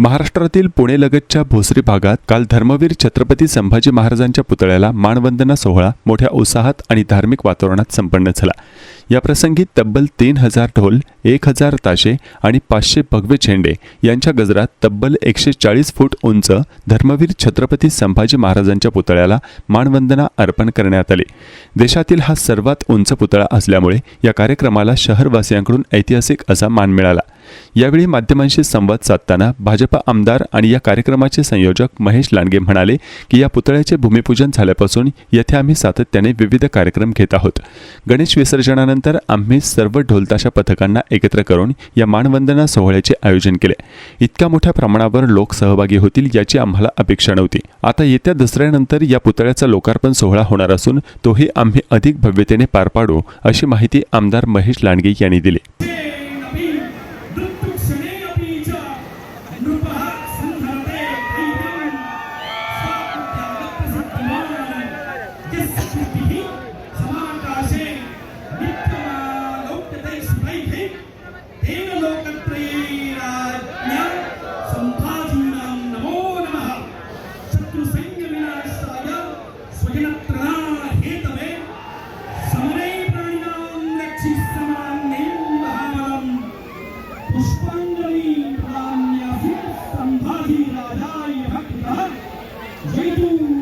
महाराष्ट्रातील पुणे लगतच्या भोसरी भागात काल धर्मवीर छत्रपती संभाजी महाराजांच्या पुतळ्याला मानवंदना सोहळा मोठ्या उत्साहात आणि धार्मिक वातावरणात संपन्न झाला. या प्रसंगी तब्बल तीन हजार ढोल एक हजार ताशे आणि पाचशे भगवे झेंडे यांच्या गजरात तब्बल एकशे चाळीस फूट उंच धर्मवीर छत्रपती संभाजी महाराजांच्या पुतळ्याला मानवंदना अर्पण करण्यात आली. देशातील हा सर्वात उंच पुतळा असल्यामुळे या कार्यक्रमाला शहरवासियांकडून ऐतिहासिक असा मान मिळाला. यावेळी माध्यमांशी संवाद साधताना भाजपा आमदार आणि या कार्यक्रमाचे संयोजक महेश लांडगे म्हणाले की या पुतळ्याचे भूमिपूजन झाल्यापासून येथे आम्ही सातत्याने विविध कार्यक्रम घेत आहोत. गणेश विसर्जनानंतर त्यानंतर आम्ही सर्व ढोलताशा पथकांना एकत्र करून या मानवंदना सोहळ्याचे आयोजन केले. इतक्या मोठ्या प्रमाणावर लोक सहभागी होतील याची आम्हाला अपेक्षा नव्हती. आता येत्या दसऱ्यानंतर या पुतळ्याचा लोकार्पण सोहळा होणार असून तोही आम्ही अधिक भव्यतेने पार पाडू अशी माहिती आमदार महेश लांडगे यांनी दिली. Jeito!